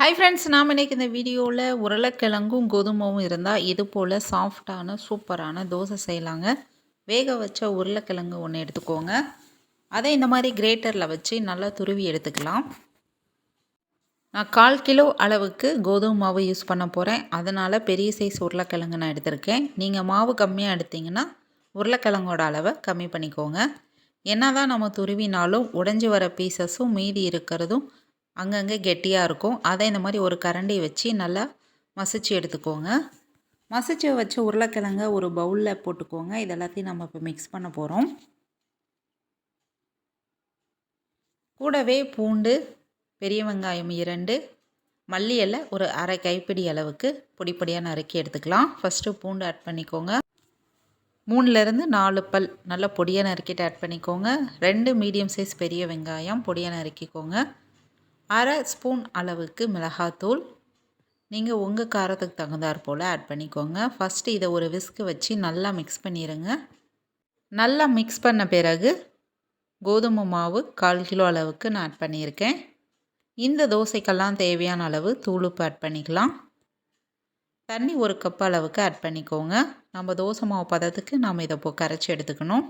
Hi friends நாம் இன்றைக்கி இந்த வீடியோவில் உருளைக்கிழங்கும் கோதுமாவும் இருந்தால் இது போல் சாஃப்டான சூப்பரான தோசை செய்யலாங்க. வேக வச்ச உருளைக்கிழங்கு ஒன்று எடுத்துக்கோங்க. அதை இந்த மாதிரி கிரேட்டரில் வச்சு நல்லா துருவி எடுத்துக்கலாம். நான் கால் கிலோ அளவுக்கு கோதுமை மாவு யூஸ் பண்ண போகிறேன் அதனால் பெரிய சைஸ் உருளைக்கிழங்கு நான் எடுத்திருக்கேன். நீங்கள் மாவு கம்மியாக எடுத்திங்கன்னா உருளைக்கிழங்கோட அளவை கம்மி பண்ணிக்கோங்க. என்ன தான் நம்ம துருவினாலும் உடஞ்சி வர பீசஸும் மீதி இருக்கிறதும் அங்கங்கே கெட்டியாக இருக்கும். அதை இந்த மாதிரி ஒரு கரண்டி வச்சு நல்லா மசிச்சு எடுத்துக்கோங்க. மசிச்சு வச்ச உருளைக்கிழங்க ஒரு பவுலில் போட்டுக்கோங்க. இது எல்லாத்தையும் நம்ம இப்போ மிக்ஸ் பண்ண போகிறோம் கூடவே பூண்டு பெரிய வெங்காயம் இரண்டு மல்லி இலை ஒரு அரை கைப்பிடி அளவுக்கு பொடி பொடியாக நறுக்கி எடுத்துக்கலாம். ஃபஸ்ட்டு பூண்டு ஆட் பண்ணிக்கோங்க. மூணுலேருந்து நாலு பல் நல்லா பொடியாக நறுக்கிட்டு ஆட் பண்ணிக்கோங்க. ரெண்டு மீடியம் சைஸ் பெரிய வெங்காயம் பொடியாக நறுக்கிக்கோங்க. அரை ஸ்பூன் அளவுக்கு மிளகாத்தூள். நீங்கள் உங்கள் காரத்துக்கு தகுந்தாற் போல் ஆட் பண்ணிக்கோங்க. ஃபஸ்ட்டு இதை ஒரு விஸ்க்கு வச்சு நல்லா மிக்ஸ் பண்ணிடுங்க நல்லா மிக்ஸ் பண்ண பிறகு கோதுமை மாவு கால் கிலோ அளவுக்கு நான் ஆட் பண்ணியிருக்கேன் இந்த தோசைக்கெல்லாம் தேவையான அளவு தூளுப்பு ஆட் பண்ணிக்கலாம். தண்ணி ஒரு கப் அளவுக்கு ஆட் பண்ணிக்கோங்க. நம்ம தோசை மாவு பதத்துக்கு நாம் இதை போ கரைச்சி எடுத்துக்கணும்.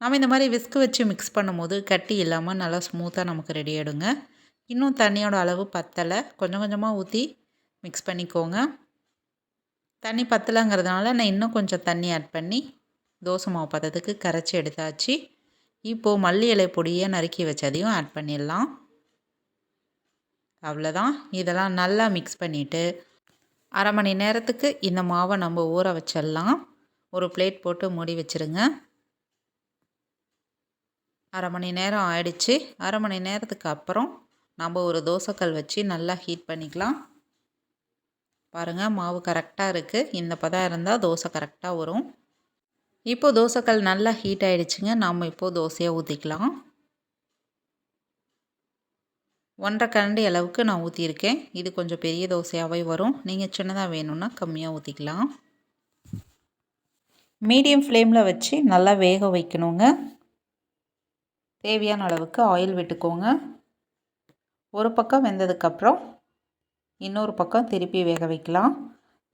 நம்ம இந்த மாதிரி விஸ்கு வச்சு மிக்ஸ் பண்ணும்போது கட்டி இல்லாமல் நல்லா ஸ்மூத்தாக நமக்கு ரெடி ஆகிடுங்க இன்னும் தண்ணியோட அளவு பத்தலை. கொஞ்சம் கொஞ்சமாக ஊற்றி மிக்ஸ் பண்ணிக்கோங்க. தண்ணி பத்தலைங்கிறதுனால நான் இன்னும் கொஞ்சம் தண்ணி ஆட் பண்ணி தோசை மாவு பதத்துக்கு கரைச்சி எடுத்தாச்சு. இப்போது மல்லி இலை பொடியை நறுக்கி வச்சதையும் ஆட் பண்ணிடலாம். அவ்வளோதான் இதெல்லாம் நல்லா மிக்ஸ் பண்ணிவிட்டு அரை மணி நேரத்துக்கு இந்த மாவை நம்ம ஊற வச்சிடலாம். ஒரு பிளேட் போட்டு மூடி வச்சுருங்க. அரை மணி நேரம் ஆயிடுச்சு. அரை மணி நேரத்துக்கு அப்புறம் நம்ம ஒரு தோசைக்கல் வச்சு நல்லா ஹீட் பண்ணிக்கலாம். பாருங்கள் மாவு கரெக்டாக இருக்குது இந்த பதம் இருந்தால் தோசை கரெக்டாக வரும். இப்போது தோசைக்கல் நல்லா ஹீட் ஆகிடுச்சிங்க நாம் இப்போது தோசையாக ஊற்றிக்கலாம் ஒன்றரை கரண்டி அளவுக்கு நான் ஊற்றியிருக்கேன் இது கொஞ்சம் பெரிய தோசையாகவே வரும். நீங்கள் சின்னதாக வேணும்னா கம்மியாக ஊற்றிக்கலாம் மீடியம் ஃப்ளேமில் வச்சு நல்லா வேக வைக்கணுங்க. தேவையான அளவுக்கு ஆயில் விட்டுக்கோங்க. ஒரு பக்கம் வெந்ததுக்கப்புறம் இன்னொரு பக்கம் திருப்பி வேக வைக்கலாம்.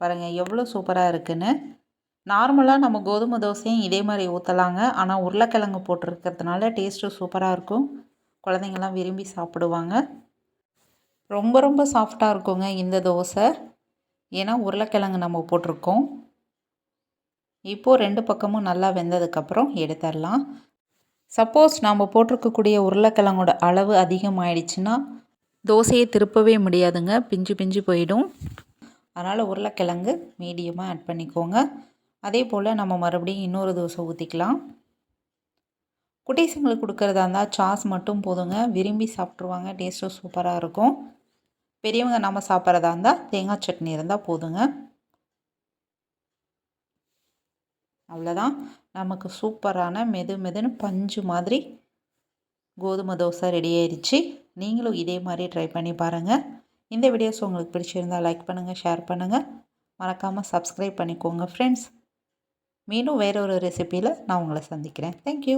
பாருங்கள் எவ்வளோ சூப்பராக இருக்குன்னு. நார்மலாக நம்ம கோதுமை தோசையும் இதே மாதிரி ஊற்றலாங்க ஆனால் உருளைக்கிழங்கு போட்டிருக்கிறதுனால டேஸ்ட்டு சூப்பராக இருக்கும். குழந்தைங்கள்லாம் விரும்பி சாப்பிடுவாங்க. ரொம்ப ரொம்ப சாஃப்டாக இருக்குங்க இந்த தோசை. ஏன்னா உருளைக்கிழங்கு நம்ம போட்டிருக்கோம். இப்போது ரெண்டு பக்கமும் நல்லா வெந்ததுக்கப்புறம் எடுத்துடலாம். சப்போஸ் நம்ம போட்டிருக்கக்கூடிய உருளைக்கிழங்கோட அளவு அதிகமாகிடுச்சுன்னா தோசையை திருப்பவே முடியாதுங்க. பிஞ்சு பிஞ்சு போயிடும். அதனால் உருளைக்கிழங்கு மீடியமாக ஆட் பண்ணிக்கோங்க. அதே போல் நம்ம மறுபடியும் இன்னொரு தோசை ஊற்றிக்கலாம் குட்டீஸுங்களுக்கு கொடுக்குறதா இருந்தால் சாஸ் மட்டும் போதுங்க. விரும்பி சாப்பிட்ருவாங்க டேஸ்ட்டும் சூப்பராக இருக்கும். பெரியவங்க நம்ம சாப்பிட்றதா இருந்தால் தேங்காய் சட்னி இருந்தால் போதுங்க. அவ்வளோதான் நமக்கு சூப்பரான மெது மெதுன்னு பஞ்சு மாதிரி கோதுமை தோசை ரெடி ஆயிடுச்சு. நீங்களும் இதே மாதிரி ட்ரை பண்ணி பாருங்கள் இந்த வீடியோஸ் உங்களுக்கு பிடிச்சிருந்தால் லைக் பண்ணுங்கள் ஷேர் பண்ணுங்கள் மறக்காமல் சப்ஸ்கிரைப் பண்ணிக்கோங்க ஃப்ரெண்ட்ஸ் மீண்டும் வேற ஒரு ரெசிப்பியில் நான் உங்களை சந்திக்கிறேன். தேங்க்யூ